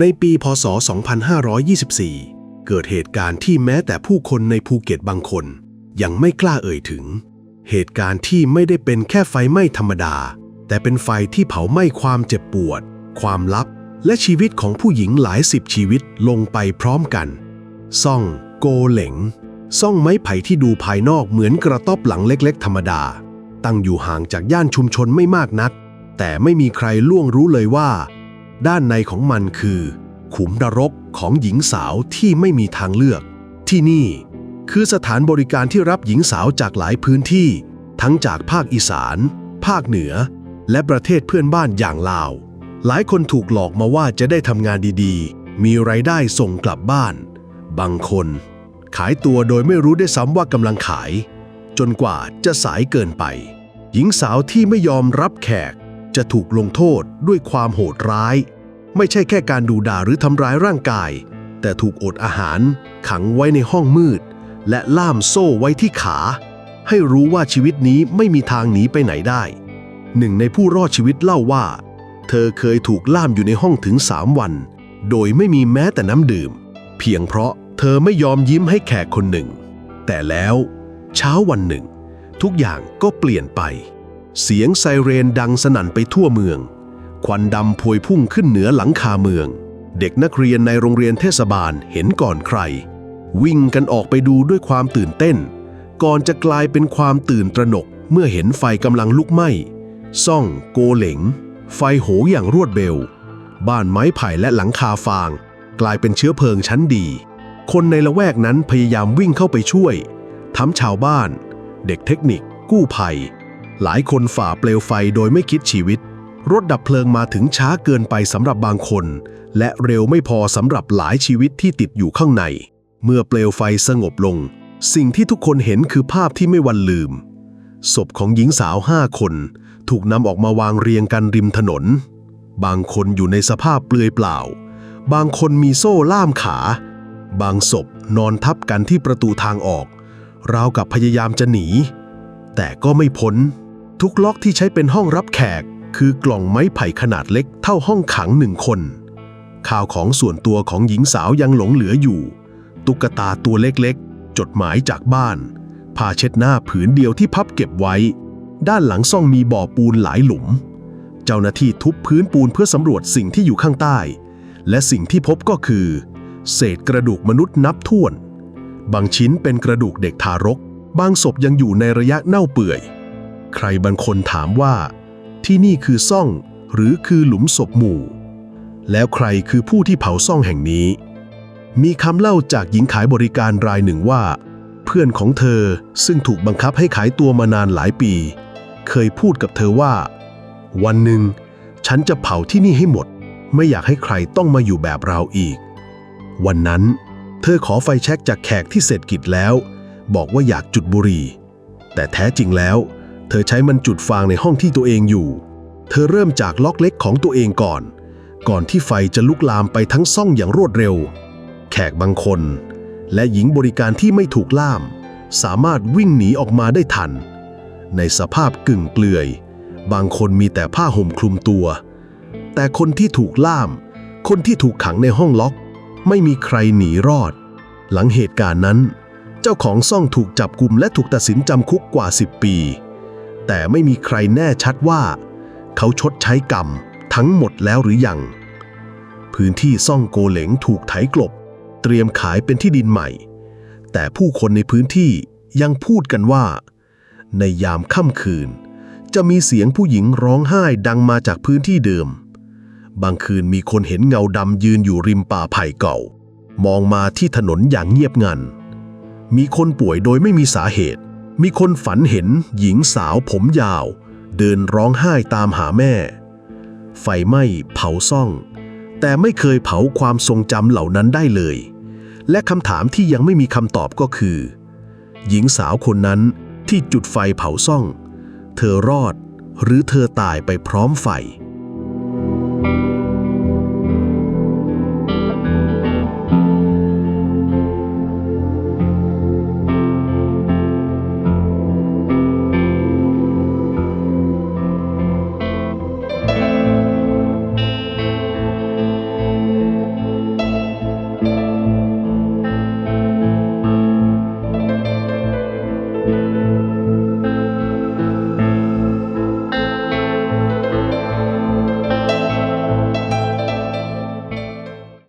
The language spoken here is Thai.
ในปีพศ 2524 เกิดเหตุการณ์ที่แม้แต่ผู้คนในภูเก็ตบางคน ยังไม่กล้าเอ่ยถึง เหตุการณ์ที่ไม่ได้เป็นแค่ไฟไหม้ธรรมดา แต่เป็นไฟที่เผาไหม้ความเจ็บปวด ความลับ และชีวิตของผู้หญิงหลายสิบชีวิตลงไปพร้อมกัน ซ่องโกเหลงซ่องไม้ไผ่ที่ดูภายนอกเหมือนกระต๊อบหลังเล็กๆ ธรรมดา ตั้งอยู่ห่างจากย่านชุมชนไม่มากนัก แต่ไม่มีใครล่วงรู้เลยว่า ด้านในของมันคือ ขุมนรกของหญิงสาวที่ไม่มีทางเลือก ที่นี่คือสถานบริการที่รับหญิงสาวจากหลายพื้นที่ ทั้งจากภาคอีสาน ภาคเหนือ และประเทศเพื่อนบ้านอย่างลาว หลายคนถูกหลอกมาว่าจะได้ทำงานดีๆ มีไรายได้ส่งกลับบ้าน บางคน ขายตัวโดยไม่รู้ได้ซ้ำว่ากำลังขาย จนกว่าจะสายเกินไป หญิงสาวที่ไม่ยอมรับแขก จะถูกลงโทษด้วยความโหดร้าย ไม่ใช่แค่การดูด่าหรือทำร้ายร่างกาย แต่ถูกอดอาหาร ขังไว้ในห้องมืด และล่ามโซ่ไว้ที่ขา ให้รู้ว่าชีวิตนี้ไม่มีทางหนีไปไหนได้ หนึ่งในผู้รอดชีวิตเล่าว่า เธอเคยถูกล่ามอยู่ในห้องถึงสามวัน โดยไม่มีแม้แต่น้ำดื่ม เพียงเพราะเธอไม่ยอมยิ้มให้แขกคนหนึ่ง แต่แล้ว เช้าวันหนึ่ง ทุกอย่างก็เปลี่ยนไป เสียงไซเรนดังสนั่นไปทั่วเมือง ควันดำพวยพุ่งขึ้นเหนือหลังคาเมือง เด็กนักเรียนในโรงเรียนเทศบาลเห็นก่อนใคร วิ่งกันออกไปดูด้วยความตื่นเต้น ก่อนจะกลายเป็นความตื่นตระหนกเมื่อเห็นไฟกำลังลุกไหม้ ซ่องโกเหลง ไฟโหมอย่างรวดเร็ว บ้านไม้ไผ่และหลังคาฟาง กลายเป็นเชื้อเพลิงชั้นดี คนในละแวกนั้นพยายามวิ่งเข้าไปช่วยทั้งชาวบ้าน เด็กเทคนิค กู้ภัย หลายคนฝ่าเปลวไฟโดยไม่คิดชีวิต รถดับเพลิงมาถึงช้าเกินไปสำหรับบางคน และเร็วไม่พอสำหรับหลายชีวิตที่ติดอยู่ข้างใน เมื่อเปลวไฟสงบลง สิ่งที่ทุกคนเห็นคือภาพที่ไม่วันลืม ศพของหญิงสาวห้าคน ถูกนำออกมาวางเรียงกันริมถนน บางคนอยู่ในสภาพเปลือยเปล่า บางคนมีโซ่ล่ามขา บางศพนอนทับกันที่ประตูทางออกราวกับพยายามจะหนี แต่ก็ไม่พ้น ทุกล็อกที่ใช้เป็นห้องรับแขก คือกล่องไม้ไผ่ขนาดเล็กเท่าห้องขังหนึ่งคน ข่าวของส่วนตัวของหญิงสาวยังหลงเหลืออยู่ ตุ๊กตาตัวเล็กๆ จดหมายจากบ้านผ้าเช็ดหน้าผืนเดียวที่พับเก็บไว้ ด้านหลังซ่องมีบ่อปูนหลายหลุม เจ้าหน้าที่ทุบพื้นปูนเพื่อสำรวจสิ่งที่อยู่ข้างใต้ และสิ่งที่พบก็คือ เศษกระดูกมนุษย์นับถ้วน บางชิ้นเป็นกระดูกเด็กทารก บางศพยังอยู่ในระยะเน่าเปื่อย ใครบางคนถามว่า ที่นี่คือซ่องหรือคือหลุมศพหมู่ แล้วใครคือผู้ที่เผาซ่องแห่งนี้ มีคำเล่าจากหญิงขายบริการรายหนึ่งว่า เพื่อนของเธอซึ่งถูกบังคับให้ขายตัวมานานหลายปี เคยพูดกับเธอว่า วันหนึ่ง ฉันจะเผาที่นี่ให้หมด ไม่อยากให้ใครต้องมาอยู่แบบเราอีก วันนั้นเธอขอไฟแช็กจากแขกที่เสร็จกิจแล้ว บอกว่าอยากจุดบุหรี่แต่แท้จริงแล้วเเธอใช้มันจุดฟางในห้องที่ตัวเองอยู่ เธอเริ่มจากล็อกเล็กของตัวเองก่อน ก่อนที่ไฟจะลุกลามไปทั้งซ่องอย่างรวดเร็ว แขกบางคน และหญิงบริการที่ไม่ถูกล่าม สามารถวิ่งหนีออกมาได้ทัน ในสภาพกึ่งเปลือย บางคนมีแต่ผ้าห่มคลุมตัว แต่คนที่ถูกล่าม คนที่ถูกขังในห้องล็อก ไม่มีใครหนีรอด หลังเหตุการณ์นั้น เจ้าของซ่องถูกจับกลุมและถูกตัดสินจำคุกกว่า 10 ปี แต่ไม่มีใครแน่ชัดว่า เขาชดใช้กรรมทั้งหมดแล้วหรือยัง พื้นที่ซ่องโกเหลงถูกไถกลบ เตรียมขายเป็นที่ดินใหม่ แต่ผู้คนในพื้นที่ยังพูดกันว่า ในยามค่ำคืน จะมีเสียงผู้หญิงร้องไห้ดังมาจากพื้นที่เดิม บางคืนมีคนเห็นเงาดำยืนอยู่ริมป่าไผ่เก่า มองมาที่ถนนอย่างเงียบงัน มีคนป่วยโดยไม่มีสาเหตุ มีคนฝันเห็นหญิงสาวผมยาว เดินร้องไห้ตามหาแม่ ไฟไหม้เผาซ่อง แต่ไม่เคยเผาความทรงจำเหล่านั้นได้เลย และคำถามที่ยังไม่มีคำตอบก็คือ หญิงสาวคนนั้นที่จุดไฟเผาซ่อง เธอรอดหรือเธอตายไปพร้อมไฟ